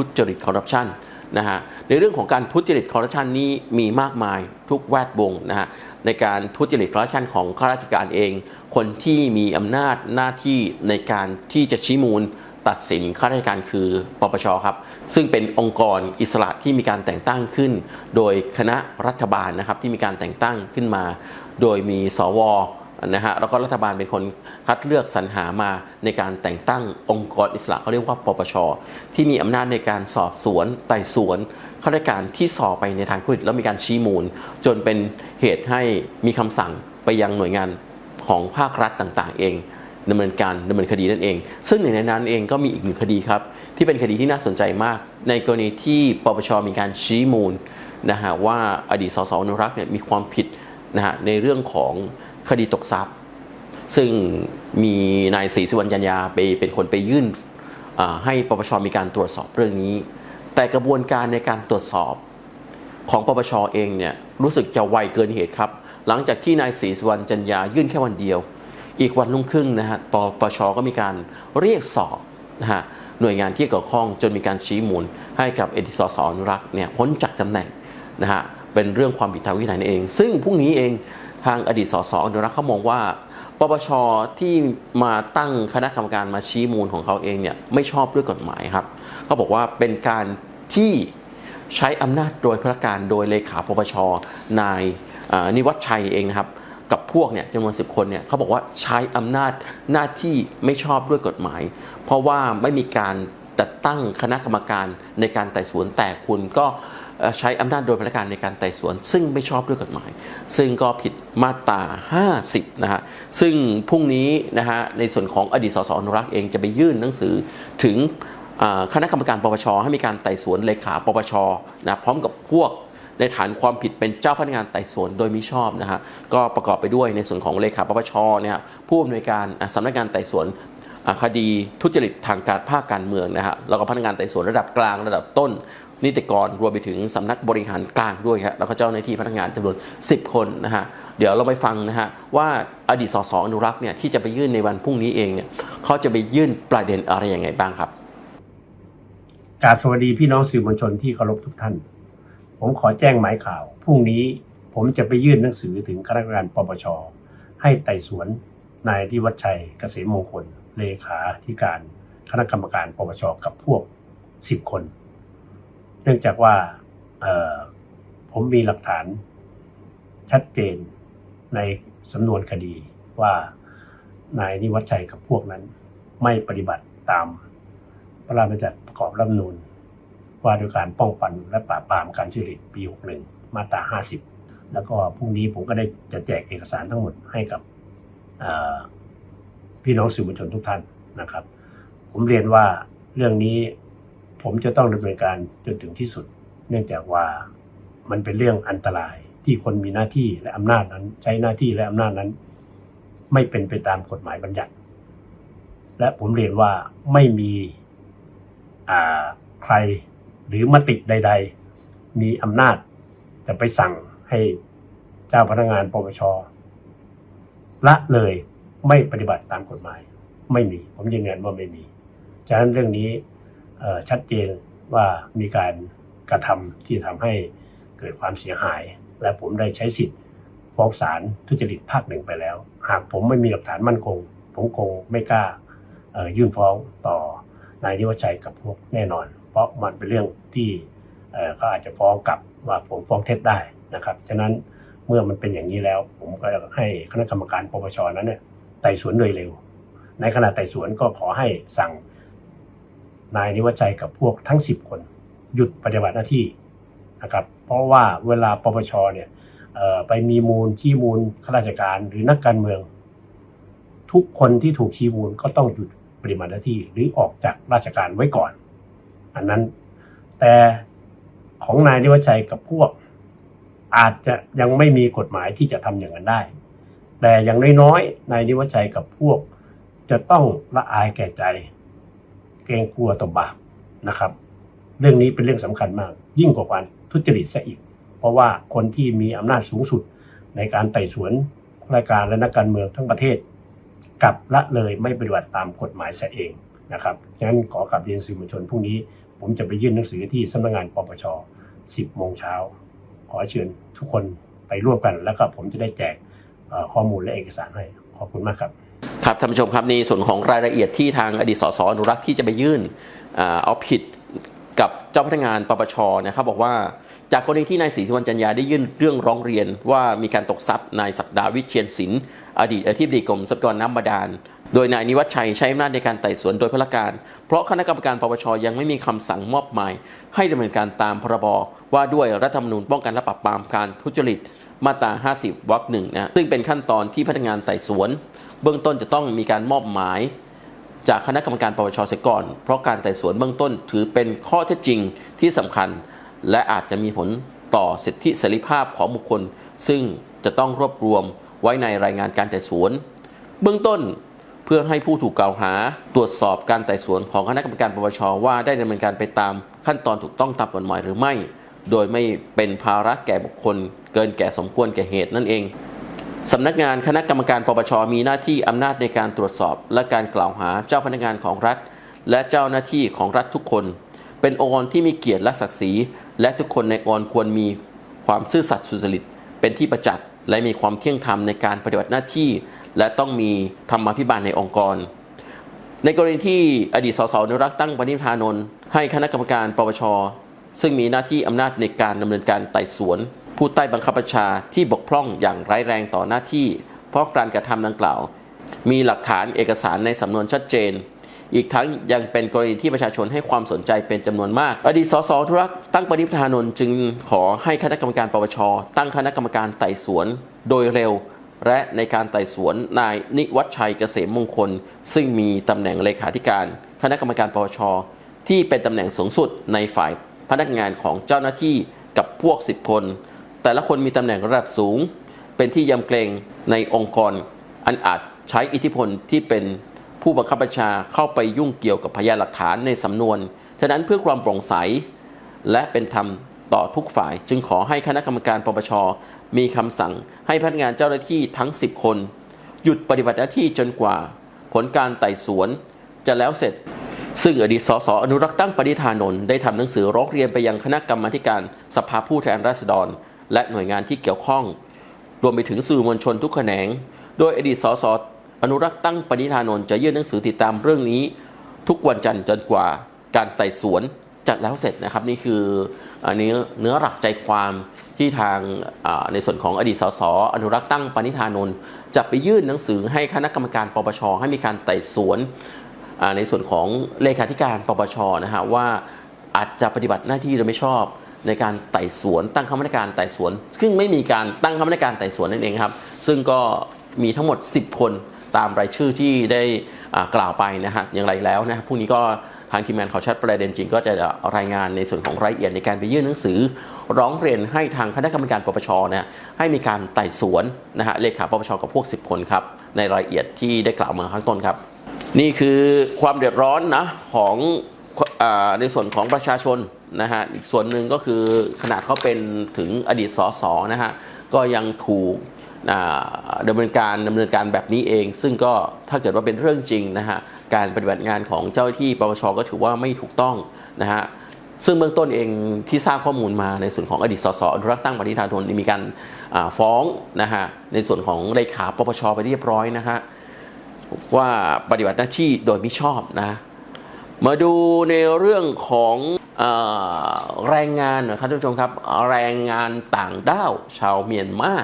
ทุจริตคอร์รัปชันนะฮะในเรื่องของการทุจริตคอร์รัปชันนี้มีมากมายทุกแวดวงนะฮะในการทุจริตคอร์รัปชันของข้าราชการเอง คนที่มีอำนาจหน้าที่ในการที่จะชี้มูลตัดสินข้าราชการคือปปชครับ ซึ่งเป็นองค์กรอิสระที่มีการแต่งตั้งขึ้น โดยคณะรัฐบาลนะครับที่มีการแต่งตั้งขึ้นมา โดยมีสว นะฮะแล้วก็รัฐบาลเป็นคนคัดเลือกสรรหามาในการแต่งตั้งองค์กรอิสระเขาเรียกว่าปปช ที่มีอำนาจในการสอบสวนไต่สวนข้าราชการที่สอบไปในทางคุยแล้วมีการชี้มูล จนเป็นเหตุให้มีคำสั่งไปยังหน่วยงานของภาครัฐต่างๆ เองดำเนินการดำเนินคดีนั่นเอง ซึ่งหนึ่งในนั้นเองก็มีอีกหนึ่งคดีครับที่เป็นคดีที่น่าสนใจมาก ในกรณีที่ปปชมีการชี้มูลนะฮะว่าอดีตสสอนุรักษ์เนี่ยมีความผิดนะฮะในเรื่องของ คดีตกทรัพย์ ซึ่งมีนายศรีสุวรรณจันยาไปเป็นคนไปยื่นให้ปปชมีการตรวจสอบเรื่องนี้ แต่กระบวนการในการตรวจสอบของปปชเองเนี่ยรู้สึกจะไวเกินเหตุครับ หลังจากที่นายศรีสุวรรณจันยายื่นแค่วันเดียว อีกวันรุ่งขึ้นนะฮะปปชก็มีการเรียกสอบนะฮะหน่วยงานที่เกี่ยวข้องจนมีการชี้มูลให้กับเอดิสสอนุรักษ์เนี่ยพ้นจากตำแหน่งนะฮะเป็นเรื่องความผิดทางวินัยนั่นเอง ซึ่งพรุ่งนี้เอง ทางอดีตสสอนุรักษ์เขามองว่าปปชที่มาตั้งคณะกรรมการมาชี้มูลของเขาเองเนี่ยไม่ชอบด้วยกฎหมายครับเขาบอกว่าเป็นการที่ใช้อำนาจโดยพระการโดยเลขาปปชนายนิวัฒชัยเองนะครับกับพวกเนี่ยจำนวน 10 คนเนี่ยเขาบอกว่าใช้อำนาจหน้าที่ไม่ชอบด้วยกฎหมาย เพราะว่าไม่มีการจัดตั้งคณะกรรมการในการไต่สวนแต่คุณก็ ใช้อำนาจโดยพระการในการไต่สวน ซึ่งไม่ชอบด้วยกฎหมาย ซึ่งก็ผิดมาตรา 50 นะฮะ ซึ่งพรุ่งนี้นะฮะในส่วนของอดีตสสอนุรักษ์เองจะไปยื่นหนังสือถึงคณะกรรมการปปชให้มีการไต่สวนเลขาปปชนะพร้อมกับพวกในฐานความผิดเป็นเจ้าพนักงานไต่สวนโดยมิชอบนะฮะก็ประกอบไปด้วยในส่วนของเลขาปปชเนี่ยผู้อำนวยการสำนักงานไต่สวนคดีทุจริตทางการภาคการเมืองนะฮะแล้วก็พนักงานไต่สวนระดับกลางระดับต้น นิติกรรวมไปถึงสำนักบริหารกลางด้วยครับแล้วก็เจ้าหน้าที่พนักงานจำนวน 10 คนนะฮะเดี๋ยวเราไปฟังนะฮะว่าอดีตสสอนุรักษ์เนี่ยที่จะไปยื่นในวันพรุ่งนี้เองเนี่ยเขาจะไปยื่นประเด็นอะไรยังไงบ้างครับกราบสวัสดีพี่น้องสื่อมวลชนที่เคารพทุกท่าน ผมขอแจ้งหมายข่าวพรุ่งนี้ผมจะไปยื่นหนังสือถึงคณะกรรมการปปชให้ไต่สวนนายทิวัชชัยเกษมมงคล เลขาธิการ คณะกรรมการปปชกับพวก 10 คน เนื่องจากว่าผมมีหลักฐานชัดเจนในสำนวนคดีว่านายนิวัชชัยกับพวกนั้น ไม่ปฏิบัติตามพระราชบัญญัติประกอบรัฐธรรมนูญว่าด้วยการป้องกันและปราบปรามการทุจริตปี 61 มาตรา 50 แล้วก็พรุ่งนี้ผมก็ได้จะแจกเอกสารทั้งหมดให้กับพี่น้องสื่อมวลชนทุกท่านนะครับ ผมเรียนว่าเรื่องนี้ ผมจะต้องดำเนินการจนถึงที่สุด เนื่องจากว่ามันเป็นเรื่องอันตรายที่คนมีหน้าที่และอำนาจนั้น ใช้หน้าที่และอำนาจนั้น ไม่เป็นไปตามกฎหมายบัญญัติ และผมเรียนว่าไม่มีใครหรือมติใด ๆ มีอำนาจจะไปสั่งให้เจ้าพนักงานปปชละเลยไม่ปฏิบัติตามกฎหมาย ไม่มี ผมยืนยันว่าไม่มีฉะนั้นเรื่องนี้ ชัดเจนว่ามีการกระทำที่ทำให้เกิดความเสียหาย และผมได้ใช้สิทธิ์ฟ้องศาลทุจริตภาคหนึ่งไปแล้ว หากผมไม่มีหลักฐานมั่นคง ผมคงไม่กล้ายื่นฟ้องต่อนายนิวัชัยกับพวกแน่นอน เพราะมันเป็นเรื่องที่เอ่อเขาอาจจะฟ้องกลับว่าผมฟ้องเท็จได้นะครับฉะนั้นเมื่อมันเป็นอย่างนี้แล้ว ผมก็ให้คณะกรรมการปปชนั้นเนี่ยไต่สวนโดยเร็ว ในขณะไต่สวนก็ขอให้สั่ง นายนิวัชัยกับพวกทั้ง 10 คน หยุดปฏิบัติหน้าที่นะครับ เพราะว่าเวลาปปชเนี่ยไปมีมูลชี้มูลข้าราชการหรือนักการเมือง ทุกคนที่ถูกชี้มูลก็ต้องหยุดปฏิบัติหน้าที่หรือออกจากราชการไว้ก่อน อันนั้นแต่ของนายนิวัชัยกับพวก อาจจะยังไม่มีกฎหมายที่จะทำอย่างนั้นได้ แต่อย่างน้อยๆนายนิวัชัยกับพวกจะต้องละอายแก่ใจ เกรงกลัวต่อบาปนะครับ เรื่องนี้เป็นเรื่องสำคัญมาก ยิ่งกว่าการทุจริตซะอีก เพราะว่าคนที่มีอำนาจสูงสุดในการไต่สวนรายการและนักการเมืองทั้งประเทศกลับละเลยไม่ปฏิบัติตามกฎหมายซะเองนะครับฉะนั้นขอกลับเรียนสื่อมวลชนพรุ่งนี้ ผมจะไปยื่นหนังสือที่สำนักงานปปช 10 โมงเช้า ขอเชิญทุกคนไปร่วมกัน แล้วก็ผมจะได้แจกข้อมูลและเอกสารให้ ขอบคุณมากครับ ครับท่านผู้ชมครับในส่วนของรายละเอียดที่ทางอดีตสสอนุรักษ์ที่จะไปยื่นเอาผิดกับเจ้าพนักงานปปชนะครับบอกว่าจากกรณีที่นายศรีสุวรรณจันยาได้ยื่นเรื่องร้องเรียนว่ามีการตกทรัพย์นายศักดาวิเชียนศิลป์อดีตอธิบดีกรมทรัพยากรน้ำบาดาล โดยนายนิวัฒชัยใช้อำนาจในการไต่สวนโดยพลการ เพราะคณะกรรมการปปชยังไม่มีคำสั่งมอบหมาย ให้ดำเนินการตามพรบว่าด้วยรัฐธรรมนูญป้องกันและปราบปรามการทุจริตมาตรา 50 วรรคหนึ่งนะซึ่งเป็นขั้นตอนที่พนักงานไต่สวน เบื้องต้นจะต้องมีการมอบหมาย จากคณะกรรมการปปชเสียก่อน เพราะการไต่สวนเบื้องต้นถือเป็นข้อเท็จจริงที่สำคัญ และอาจจะมีผลต่อสิทธิเสรีภาพของบุคคล ซึ่งจะต้องรวบรวมไว้ในรายงานการไต่สวน เบื้องต้นเพื่อให้ผู้ถูกกล่าวหา ตรวจสอบการไต่สวนของคณะกรรมการปปชว่าได้ดำเนินการไปตามขั้นตอนถูกต้องตามกฎหมายหรือไม่ โดยไม่เป็นภาระแก่บุคคล เกินแก่สมควรแก่เหตุนั่นเอง สำนักงานคณะกรรมการปปชมีหน้าที่อำนาจในการตรวจสอบ และการกล่าวหาเจ้าพนักงานของรัฐ และเจ้าหน้าที่ของรัฐทุกคน เป็นองค์กรที่มีเกียรติและศักดิ์ศรี และทุกคนในองค์กรควรมีความซื่อสัตย์สุจริต เป็นที่ประจักษ์และมีความเที่ยงธรรมในการปฏิบัติหน้าที่ และต้องมีธรรมาภิบาลในองค์กร ในกรณีที่อดีตสสนรักษ์ตั้งปณิธานนท์ให้คณะกรรมการปปชซึ่งมีหน้าที่อำนาจในการดำเนินการไต่สวน ผู้ใต้บังคับบัญชาที่บกพร่องอย่างร้ายแรงต่อหน้าที่ เพราะการกระทำดังกล่าว มีหลักฐานเอกสารในสำนวนชัดเจน อีกทั้งยังเป็นกรณีที่ประชาชนให้ความสนใจเป็นจำนวนมาก อดีตสสธุรักษ์ตั้งปณิธานนท์จึงขอให้คณะกรรมการปปชตั้งคณะกรรมการไต่สวน โดยเร็ว และในการไต่สวนนายนิวัฒชัยเกษมมงคล ซึ่งมีตำแหน่งเลขาธิการ คณะกรรมการปปชที่เป็นตำแหน่งสูงสุดในฝ่ายพนักงานของเจ้าหน้าที่กับพวก 10 คน แต่ละคนมีตำแหน่งระดับสูง เป็นที่ยำเกรงในองค์กร อันอาจใช้อิทธิพลที่เป็นผู้บังคับบัญชาเข้าไปยุ่งเกี่ยวกับพยานหลักฐานในสำนวน ฉะนั้นเพื่อความโปร่งใส และเป็นธรรมต่อทุกฝ่าย จึงขอให้คณะกรรมการปปช มีคำสั่ง ให้พนักงานเจ้าหน้าที่ทั้ง 10 คน หยุดปฏิบัติหน้าที่จนกว่า ผลการไต่สวน จะแล้วเสร็จ ซึ่งอดีตสสอนุรักษ์ตั้งปณิธานนท์ได้ทำหนังสือร้องเรียนไปยังคณะกรรมาการสภาผู้แทนราษฎร และหน่วยงานที่เกี่ยวข้อง รวมไปถึงสื่อมวลชนทุกแขนง โดยอดีตสสอนุรักษ์ตั้งปณิธานนท์จะยื่นหนังสือติดตามเรื่องนี้ ทุกวันจันทร์จนกว่าการไต่สวนจะแล้วเสร็จนะครับนี่คืออันนี้เนื้อหลักใจความที่ทางในส่วนของอดีตสสอนุรักษ์ตั้งปณิธานนท์จะไปยื่นหนังสือให้คณะกรรมการปปชให้มีการไต่สวนในส่วนของเลขาธิการปปชนะฮะว่าอาจจะปฏิบัติหน้าที่โดยไม่ชอบ ในการไต่สวนตั้งคณะกรรมการไต่สวน ซึ่งไม่มีการตั้งคณะกรรมการไต่สวนนั่นเองครับ ซึ่งก็มีทั้งหมด 10 คนตามรายชื่อที่ได้กล่าวไปนะฮะอย่างไรแล้วนะฮะพรุ่งนี้ก็ทางทีมงานข่าวชัดประเด็นจริงก็จะรายงานในส่วนของรายละเอียดในการไปยื่นหนังสือ ร้องเรียนให้ทางคณะกรรมการปปชนี่ยให้มีการไต่สวนนะฮะเลขาปปชกับพวก 10 คนครับในรายละเอียดที่ได้กล่าวมาข้างต้นครับ นี่คือความเดือดร้อนนะของอในส่วนของประชาชน นะฮะอีกส่วนหนึ่งก็คือขนาดเขาเป็นถึงอดีตสสนะฮะก็ยังถูกอ่าดำเนินการดำเนินการแบบนี้เอง ซึ่งก็ถ้าเกิดว่าเป็นเรื่องจริงนะฮะการปฏิบัติงานของเจ้าหน้าที่ปปชก็ถือว่าไม่ถูกต้องนะฮะซึ่งเบื้องต้นเองที่ทราบข้อมูลมาในส่วนของอดีตสสอนุรักษ์ตั้งปณิธานนท์มีการฟ้องนะฮะในส่วนของเลขาปปชไปเรียบร้อยนะฮะว่าปฏิบัติหน้าที่โดยมิชอบนะมาดูในเรื่องของ แรงงานนะครับท่านผู้ชมครับแรงงานต่างด้าวชาวเมียนมา